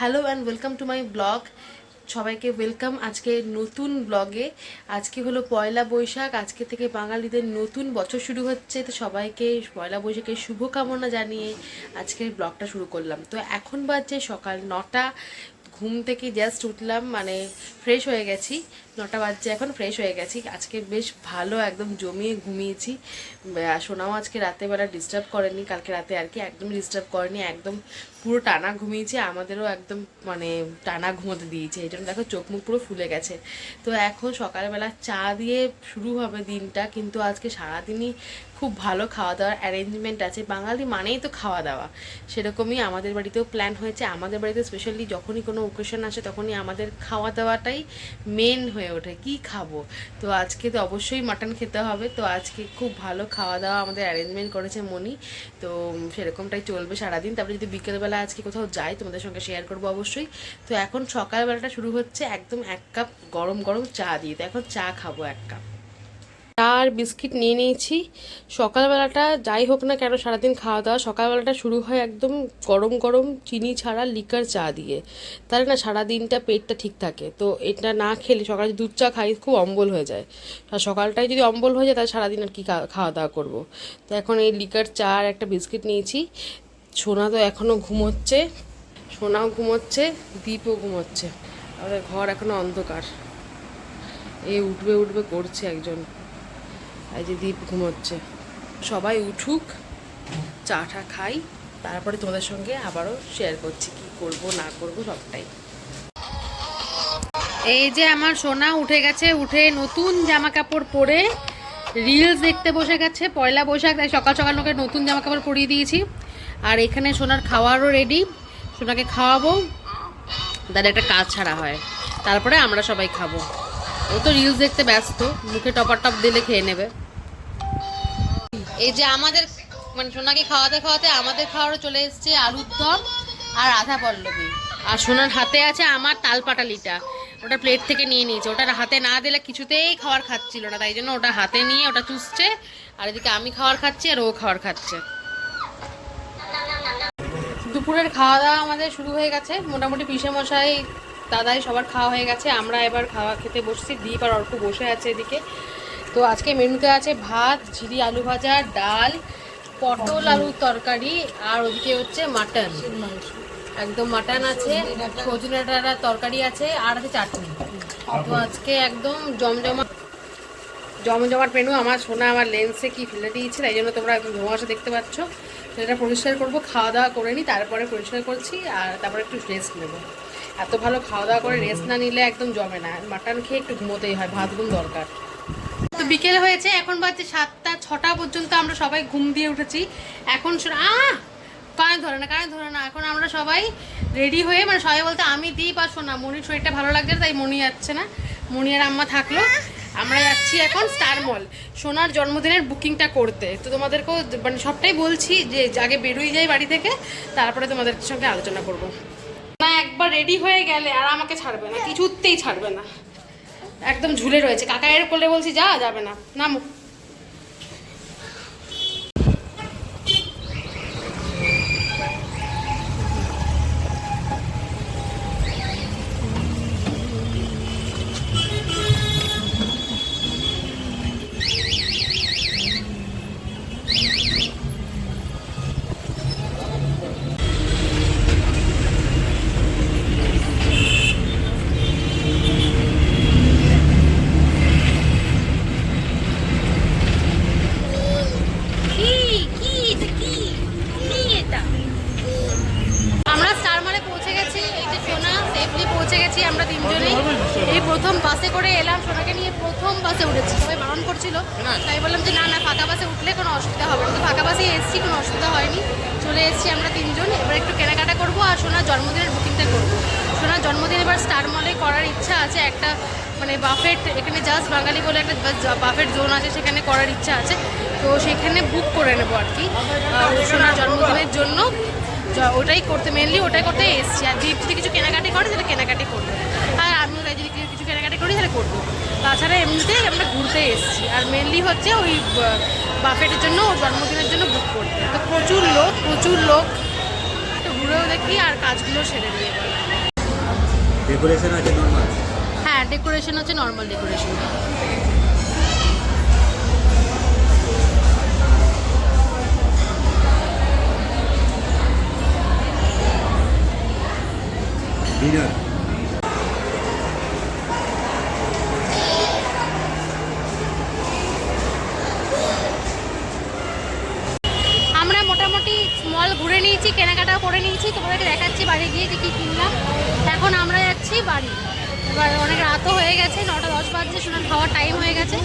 Hello and welcome to my blog সবাইকে welcome আজকে নতুন ব্লগে আজকে হলো পয়লা বৈশাখ, আজকে থেকে বাঙালিদের নতুন বছর শুরু হচ্ছে। তো সবাইকে পয়লা বৈশাখের শুভকামনা জানিয়ে আজকের ব্লগটা শুরু করলাম। তো এখন বাজছে সকাল নটা। ঘুম থেকে জাস্ট উঠলাম মানে ফ্রেশ হয়ে গেছি। নটা বাজছে, এখন ফ্রেশ হয়ে গেছি। আজকে বেশ ভালো, একদম জমিয়ে ঘুমিয়েছি। সোনাও আজকে রাতেবেলা ডিস্টার্ব করেনি, কালকে রাতে আর কি একদম ডিস্টার্ব করেনি, একদম পুরো টানা ঘুমিয়েছে, আমাদেরও একদম মানে টানা ঘুমোতে দিয়েছে। এই জন্য দেখো চোখ মুখ পুরো ফুলে গেছে। তো এখন সকালবেলা চা দিয়ে শুরু হবে দিনটা, কিন্তু আজকে সারাদিনই খুব ভালো খাওয়া দাওয়ার অ্যারেঞ্জমেন্ট আছে। বাঙালি মানেই তো খাওয়া দাওয়া সেরকমই আমাদের বাড়িতেও প্ল্যান হয়েছে। আমাদের বাড়িতে স্পেশালি যখনই কোনো ওকেশন আসে, তখনই আমাদের খাওয়া দাওয়াটাই মেন হয়ে ওঠে। কি খাব? তো আজকে তো অবশ্যই মাটন খেতে হবে। তো আজকে খুব ভালো খাওয়া দাওয়া আমাদের অ্যারেঞ্জমেন্ট করেছে মনি। তো সেরকমটাই চলবে সারাদিন। তারপরে যদি বিকেলবেলা আজকে কোথাও যাই, তোমাদের সঙ্গে শেয়ার করব অবশ্যই। তো এখন সকালবেলাটা শুরু হচ্ছে একদম এক কাপ গরম গরম চা দিয়ে। তো এখন চা খাব এক কাপ চা আর বিস্কিট নিয়ে নিয়েছি। সকালবেলাটা যাই হোক না কেন, সারাদিন খাওয়া দাওয়া। সকালবেলাটা শুরু হয় একদম গরম গরম চিনি ছাড়া লিকার চা দিয়ে। তাহলে না সারাদিনটা পেটটা ঠিক থাকে। তো এটা না খেলে সকালে দুধ চা খাই খুব অম্বল হয়ে যায়। আর সকালটায় যদি অম্বল হয়ে যায়, তাহলে সারাদিন আর কি খাওয়া দাওয়া করব। তো এখন এই লিকার চা আর একটা বিস্কিট নিয়েছি। সোনা তো এখনও ঘুমোচ্ছে, সোনাও ঘুমোচ্ছে, দীপও ঘুমোচ্ছে। আমাদের ঘর এখনও অন্ধকার। এই উঠবে উঠবে করছে একজন। এই যে দীপ ঘুমোচ্ছে। সবাই উঠুক, চা টা খাই, তারপরে তোমাদের সঙ্গে আবারও শেয়ার করছি কি করব, না করব, সবটাই। এই যে আমার সোনা উঠে গেছে, উঠে নতুন জামা কাপড় পরে রিলস দেখতে বসে গেছে, পয়লা বৈশাখ, তাই সকাল সকাল ওকে নতুন জামা কাপড় পরিয়ে দিয়েছি। আর এখানে সোনার খাওয়ারও রেডি সোনাকে খাওয়াবো। তার একটা কাজ ছাড়া হয়। তারপরে আমরা সবাই খাব। ও তো রিলস দেখতে ব্যস্ত। মুখে টপার টপ দিলে খেয়ে নেবে। এই যে আমাদের মানে সোনাকে খাওয়াতে খাওয়াতে আমাদের খাওয়ারও চলে এসছে আলুর দম আর আধা পল্লবী। আর সোনার হাতে আছে আমার তালপাটালিটা ওটা প্লেট থেকে নিয়ে নিয়েছে। ওটা হাতে না দিলে কিছুতেই খাওয়ার খাচ্ছিল না। তাই জন্য ওটা হাতে নিয়ে ওটা চুষছে। আর এদিকে আমি খাওয়ার খাচ্ছি আর ও খাবার খাচ্ছে। দুপুরের খাওয়া দাওয়া আমাদের শুরু হয়ে গেছে। মোটামুটি পিসে মশাই দাদাই সবার খাওয়া হয়ে গেছে। আমরা এবার খাওয়া খেতে বসছি। দীপ আর অল্প বসে আছে এদিকে। তো আজকে মেনুতে আছে ভাত, ঝিরি আলু ভাজা, ডাল, পটল আলুর তরকারি, আর ওদিকে হচ্ছে মাটন। একদম মাটন আছে, সজনে ডাঁটার তরকারি আছে, আর আছে চাটনি। তো আজকে একদম জমজমা জমজমাট মেনু। আমার সোনা, আমার লেন্সে কি ফেলে দিয়েছে, তাই জন্য তোমরা একদম ধোঁয়াশা দেখতে পাচ্ছ। এটা পরিষ্কার করব, খাওয়া দাওয়া করে নিই তারপরে পরিষ্কার করছি, আর তারপরে একটু রেস্ট নেব। এত ভালো খাওয়া দাওয়া করে রেস্ট না নিলে একদম জমে না মাটন খেয়ে একটু ঘুমোতেই হয়, ভাত ঘুম দরকার। তো বিকেল হয়েছে, এখন বাজছে সাতটা, ছটা পর্যন্ত আমরা সবাই ঘুম দিয়ে উঠেছি। এখন আহ! কানে ধরে না, কানে ধরে না, এখন আমরা সবাই রেডি হয়ে মানে সবাই বলতে আমি দিই বা না মনির শরীরটা ভালো লাগছে তাই মনি যাচ্ছে না। মনি আর আম্মা থাকল। আমরা যাচ্ছি এখন স্টার মল সোনার জন্মদিনের বুকিংটা করতে। তো তোমাদেরকেও মানে সবটাই বলছি যে আগে বেরোই যাই বাড়ি থেকে, তারপরে তোমাদের সঙ্গে আলোচনা করব। না একবার রেডি হয়ে গেলে আর আমাকে ছাড়বে না, কিছুতেই ছাড়বে না। একদম ঝুলে রয়েছে। কাকা এর করলে বলছি, যা, যাবে না। নামো আমরা তিনজনেই এই প্রথম বাসে করে এলাম। সোনাকে নিয়ে প্রথম বাসে উঠেছি। সবাই বারণ করছিল। তাই বললাম যে, না না, ফাঁকা বাসে উঠলে কোনো অসুবিধা হবে না। তো ফাঁকা বাসে এসেছি, কোনো অসুবিধা হয়নি। চলে এসেছি আমরা তিনজন। এবার একটু কেনাকাটা করব আর সোনার জন্মদিনের বুকিংটা করব। সোনার জন্মদিন এবার স্টার মলে করার ইচ্ছা আছে। একটা মানে বাফেট এখানে জাস্ট বাঙালি বলে একটা বাফেট জোন আছে, সেখানে করার ইচ্ছা আছে। তো সেখানে বুক করে নেব আর কি সোনার জন্মদিনের জন্য। ওটাই করতে মেনলি ওটাই করতে এসছি। আর দীপ যদি কিছু কেনাকাটি করে তাহলে কেনাকাটি করবে। আর আমিও তাই যদি কিছু কেনাকাটি করি তাহলে করব। তাছাড়া এমনিতেই আমরা ঘুরতে এসছি। আর মেনলি হচ্ছে ওই বাফেটের জন্য ওর জন্মদিনের জন্য বুক করতে। তো প্রচুর লোক প্রচুর লোক। তো ঘুরেও দেখি আর কাজগুলো সেরে নিয়ে ডেকোরেশন আছে নর্মাল হ্যাঁ ডেকোরেশন হচ্ছে নর্মাল ডেকোরেশন আমরা মোটামুটি মল ঘুরে নিয়েছি, কেনাকাটাও করে নিয়েছি। তোমাদেরকে দেখাচ্ছি বাড়ি গিয়ে যে কী কিনলাম। এখন আমরা যাচ্ছি বাড়ি। এবার অনেক রাতও হয়ে গেছে, নটা দশ বাজছে শোনার খাওয়ার টাইম হয়ে গেছে।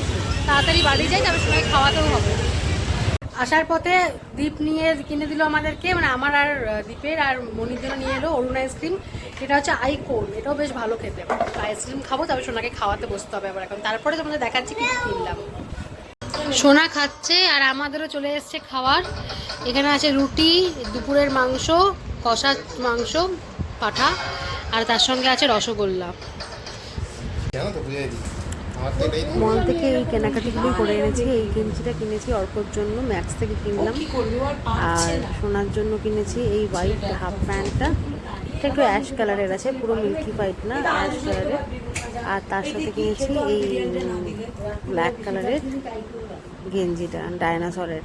তাড়াতাড়ি বাড়ি যাই, তারপর সবাই খাওয়াতেও হবে। আসার পথে দীপ নিয়ে কিনে দিল আমাদেরকে মানে আমার আর দীপের আর মনির জন্য নিয়ে এলো অরুণ আইসক্রিম এটা হচ্ছে আইকোন এটাও বেশ ভালো খেতে। আইসক্রিম খাব তারপর সোনাকে খাওয়াতে বসতে হবে আবার এখন। তারপরে তোমাদের দেখাচ্ছি কি কিনলাম। সোনা খাচ্ছে আর আমাদেরও চলে এসছে খাওয়ার। এখানে আছে রুটি দুপুরের মাংস কষা মাংস পাঠা আর তার সঙ্গে আছে রসগোল্লা। মল থেকে এই কেনাকাটিগুলো করে এনেছি এই গেঞ্জিটা কিনেছি অল্পর জন্য ম্যাক্স থেকে কিনলাম। আর সোনার জন্য কিনেছি এই হোয়াইট হাফ প্যান্টটা এটা একটু অ্যাশ কালারের আছে, পুরো মিল্কি হোয়াইট না অ্যাশ কালারের আর তার সাথে কিনেছি এই ব্ল্যাক কালারের গেঞ্জিটা ডায়নাসরের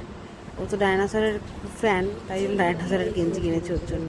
ও তো ডায়নাসরের ফ্যান তাই ডায়নাসরের গেঞ্জি কিনেছি ওর জন্য।